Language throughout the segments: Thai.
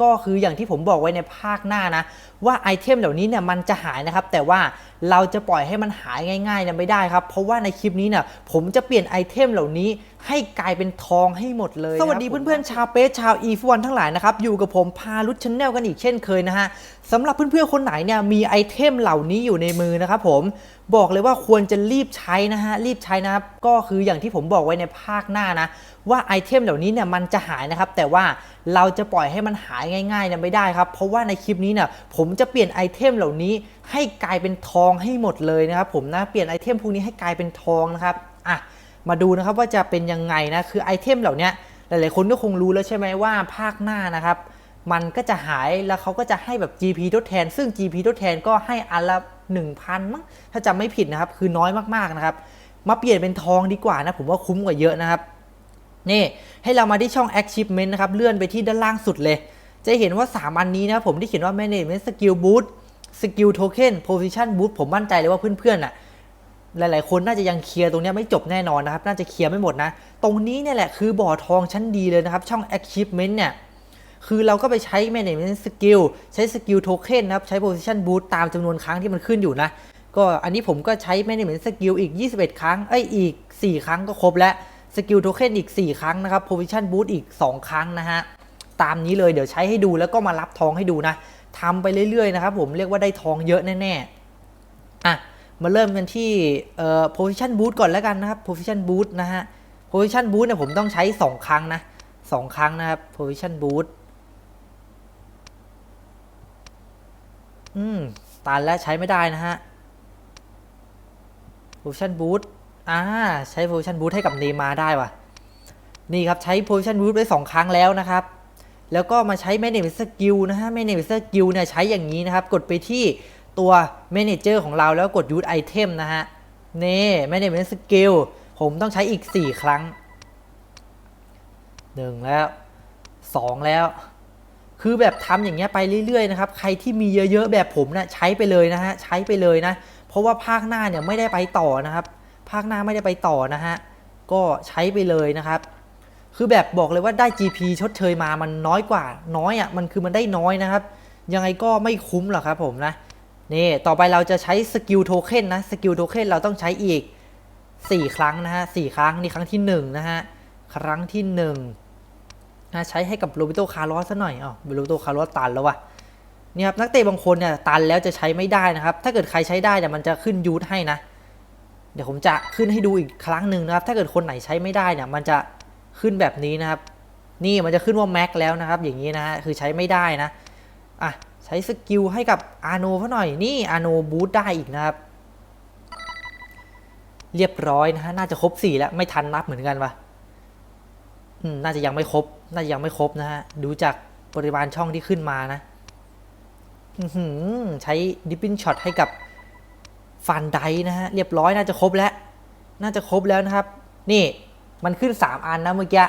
ก็คืออย่างที่ผมบอกไว้ในภาคหน้านะ ว่าไอเทมเหล่านี้เนี่ยมันจะหายนะครับ แต่ว่าเราจะปล่อยให้มันหายง่ายๆเนี่ยไม่ได้ครับ เพราะว่าในคลิปนี้เนี่ยผมจะเปลี่ยนไอเทมเหล่านี้ให้กลายเป็นทองให้หมดเลย สวัสดีเพื่อนๆชาวเปซชาวอีฟวันทั้งหลายนะครับ อยู่กับผมพาลุชชแนลกันอีกเช่นเคยนะฮะสำหรับเพื่อนๆคนไหนเนี่ยมีไอเทมเหล่านี้อยู่ในมือนะครับผมบอกเลยว่าควรจะรีบใช้นะฮะรีบใช้นะครับก็คืออย่างที่ผมบอกไว้ในภาคหน้านะ ว่าไอเทมเหล่านี้เนี่ยมันจะหายนะครับ แต่ว่าเราจะปล่อยให้มันหายง่ายๆเนี่ยไม่ได้ครับ เพราะว่าในคลิปนี้เนี่ยผมจะเปลี่ยนไอเทมเหล่านี้ให้กลายเป็นทองให้หมดเลยนะครับ ผมนะเปลี่ยนไอเทมพวกนี้ให้กลายเป็นทองนะครับอะมาดูนะครับว่าจะเป็นยังไงนะคือไอเทมเหล่านี้หลายๆคนก็คงรู้แล้วใช่ไหมว่าภาคหน้านะครับมันก็จะหายแล้วเขาก็จะให้แบบ GP ทดแทน ซึ่ง GP ทดแทนก็ให้อันละ 1,000 มั้งถ้าจำไม่ผิดนะครับ คือน้อยมากๆนะครับ มาเปลี่ยนเป็นทองดีกว่านะ ผมว่าคุ้มกว่าเยอะนะครับ นี่ให้เรามาที่ช่อง Achievement นะครับ เลื่อนไปที่ด้านล่างสุดเลย จะเห็นว่า 3 อันนี้นะผมที่เขียนว่า Management Skill Boost Skill Token Position Boost ผมมั่นใจเลยว่าเพื่อนๆอะหลายๆ คนน่าจะยังเคลียร์ตรงนี้ไม่จบแน่นอนนะครับ น่าจะเคลียร์ไม่หมดนะ ตรงนี้เนี่ยแหละคือบ่อทองชั้นดีเลยนะครับ ช่อง Achievement เนี่ย คือเราก็ไปใช้ Management Skill ใช้ Skill Token นะครับ ใช้ Position Boost ตามจำนวนครั้งที่มันขึ้นอยู่นะ ก็อันนี้ผมก็ใช้ Management Skill อีก 21 ครั้ง เอ้ย อีก 4 ครั้งก็ครบแล้ว Skill Token อีก 4 ครั้งนะครับ Position Boost อีก 2 ครั้งนะฮะ ตามนี้เลยเดี๋ยวใช้ให้ดูแล้วก็มารับทองให้ดูนะทำไปเรื่อยๆนะครับผมเรียกว่าได้ทองเยอะแน่ๆอะมาเริ่มกันที่เอ่อ position boost ก่อนแล้วกันนะครับ position boost นะฮะ position boost เนี่ยผมต้องใช้ 2 ครั้งนะ 2 ครั้งนะครับ position boost อืม ตันแล้วใช้ไม่ได้นะฮะ position boost อ่าใช้ position boost ให้กับเนมาได้ว่ะ นี่ครับใช้ position boost ไป2ครั้งแล้วนะครับ แล้วก็มาใช้ manage skill นะฮะ manage skill เนี่ยใช้อย่างนี้นะครับ กดไปที่ตัว manager ของเราแล้วกด use item นะฮะเน่ manage skill ผมต้องใช้อีก 4 ครั้ง 1 แล้ว 2 แล้ว คือแบบทำอย่างเงี้ยไปเรื่อยๆนะครับ ใครที่มีเยอะๆแบบผมนะใช้ไปเลยนะฮะ ใช้ไปเลยนะ เพราะว่าภาคหน้าเนี่ยไม่ได้ไปต่อนะครับ ภาคหน้าไม่ได้ไปต่อนะฮะ ก็ใช้ไปเลยนะครับ คือแบบบอกเลยว่าได้ GP ชดเชยมามันน้อยกว่าน้อยอะมันคือมันได้น้อยนะครับ ยังไงก็ไม่คุ้มหรอกครับผมนะนี่ต่อไปเราจะใช้สกิลโทเค็นนะสกิลโทเค็นเราต้องใช้อีก 4 ครั้งนะฮะสครั้งนี่ครั้งที่1นะฮะครั้งที่1นะใช้ให้กับโรบิโตคาร์ลอสซะหน่อยอ๋อโรบิโตคาร์ลอสตันแล้ววะเนี่ยครับนักเตะบางคนเนี่ยตันแล้วจะใช้ไม่ได้นะครับ ถ้าเกิดใครใช้ได้เนี่ยมันจะขึ้นยูทให้นะ เดี๋ยวผมจะขึ้นให้ดูอีกครั้งหนึ่งนะครับ ถ้าเกิดคนไหนใช้ไม่ได้เนี่ย มันจะขึ้นแบบนี้นะครับ นี่มันจะขึ้นว่าแม็กแล้วนะครับ อย่างนี้นะฮะคือใช้ไม่ได้นะอะใช้สกิลให้กับอาโนเขาหน่อย นี่อาโนบูตได้อีกนะครับ เรียบร้อยนะฮะ น่าจะครบสี่แล้ว ไม่ทันนับเหมือนกันวะอืม น่าจะยังไม่ครบ น่าจะยังไม่ครบนะฮะ ดูจากปริมาณช่องที่ขึ้นมานะ ใช้ดิปปิ้นช็อตให้กับ ฟันไดนะฮะเรียบร้อยน่าจะครบแล้ว น่าจะครบแล้วนะครับ นี่มันขึ้น 3 อันนะเมื่อกี้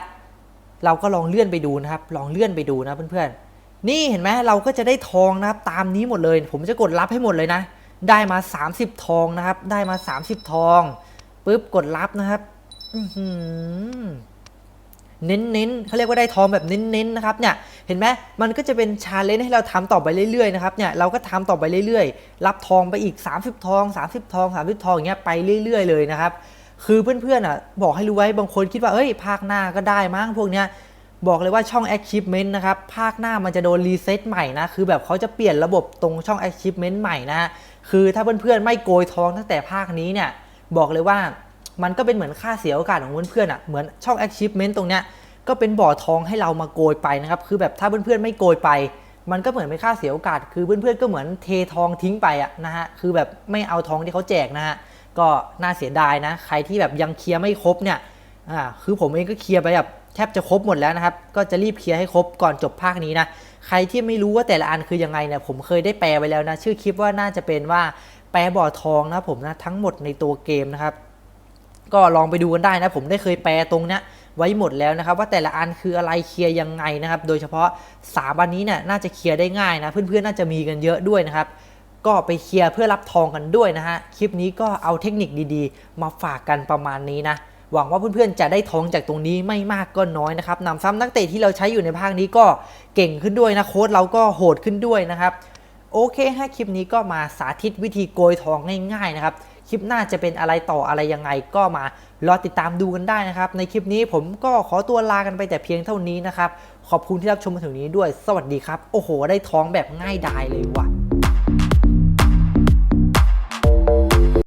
เราก็ลองเลื่อนไปดูนะครับ ลองเลื่อนไปดูนะเพื่อนๆ นี่เห็นไหมเราก็จะได้ทองนะครับตามนี้หมดเลย ผมจะกดรับให้หมดเลยนะ ได้มา 30 ทองนะครับ ได้มา 30 ทองปุ๊บกดรับนะครับ อื เน้นๆเขาเรียกว่าได้ทองแบบเน้นๆนะครับเนี่ยเห็นไหมมันก็จะเป็นชาเลนจ์ให้เราทำต่อไปเรื่อยๆนะครับเนี่ยเราก็ทำต่อไปเรื่อยๆ รับทองไปอีก 30 ทอง 30 ทอง 30 ทองอย่างเงี้ยไปเรื่อย ๆ เลยนะครับคือเพื่อนๆอะบอกให้รู้ไว้บางคนคิดว่าเอ้ยภาคหน้าก็ได้มั้งพวกเนี้ยบอกเลยว่าช่อง Achievement นะครับภาคหน้ามันจะโดนรีเซ็ตใหม่นะคือแบบเขาจะเปลี่ยนระบบตรงช่อง Achievement ใหม่นะคือถ้าเพื่อนๆไม่โกยทองตั้งแต่ภาคนี้เนี่ยบอกเลยว่า มันก็เป็นเหมือนค่าเสียโอกาสของเพื่อนๆอะเหมือนช่อง Achievement ตรงเนี้ยก็เป็นบ่อทองให้เรามาโกยไปนะครับคือแบบถ้าเพื่อนๆไม่โกยไป มันก็เหมือนเป็นค่าเสียโอกาส คือเพื่อนๆก็เหมือนเททองทิ้งไปอะนะฮะคือแบบไม่เอาทองที่เขาแจกนะฮะก็น่าเสียดายนะใครที่แบบยังเคลียร์ไม่ครบเนี่ยอ่าคือผมเองก็เคลียร์ไปแบบแทบจะครบหมดแล้วนะครับ ก็จะรีบเคลียร์ให้ครบก่อนจบภาคนี้นะ ใครที่ไม่รู้ว่าแต่ละอันคือยังไงเนี่ย ผมเคยได้แปลไว้แล้วนะ ชื่อคลิปว่าน่าจะเป็นว่าแปลบ่อทองนะผมนะทั้งหมดในตัวเกมนะครับ ก็ลองไปดูกันได้นะ ผมได้เคยแปลตรงเนี้ยไว้หมดแล้วนะครับ ว่าแต่ละอันคืออะไรเคลียร์ยังไงนะครับ โดยเฉพาะสามอันนี้เนี่ยน่าจะเคลียร์ได้ง่ายนะเพื่อนๆน่าจะมีกันเยอะด้วยนะครับก็ไปเคลียร์เพื่อรับทองกันด้วยนะฮะ คลิปนี้ก็เอาเทคนิคดีๆ มาฝากกันประมาณนี้นะ หวังว่าเพื่อนๆจะได้ทองจากตรงนี้ไม่มากก็น้อยนะครับนำซ้ำนักเตะที่เราใช้อยู่ในภาคนี้ก็เก่งขึ้นด้วยนะโค้ชเราก็โหดขึ้นด้วยนะครับ โอเคฮะคลิปนี้ก็มาสาธิตวิธีโกยทองง่ายๆนะครับ คลิปหน้าจะเป็นอะไรต่ออะไรยังไงก็มารอติดตามดูกันได้นะครับ ในคลิปนี้ผมก็ขอตัวลากันไปแต่เพียงเท่านี้นะครับ ขอบคุณที่รับชมมาถึงนี้ด้วย สวัสดีครับ โอ้โห ได้ท้องแบบง่ายดายเลยว่ะ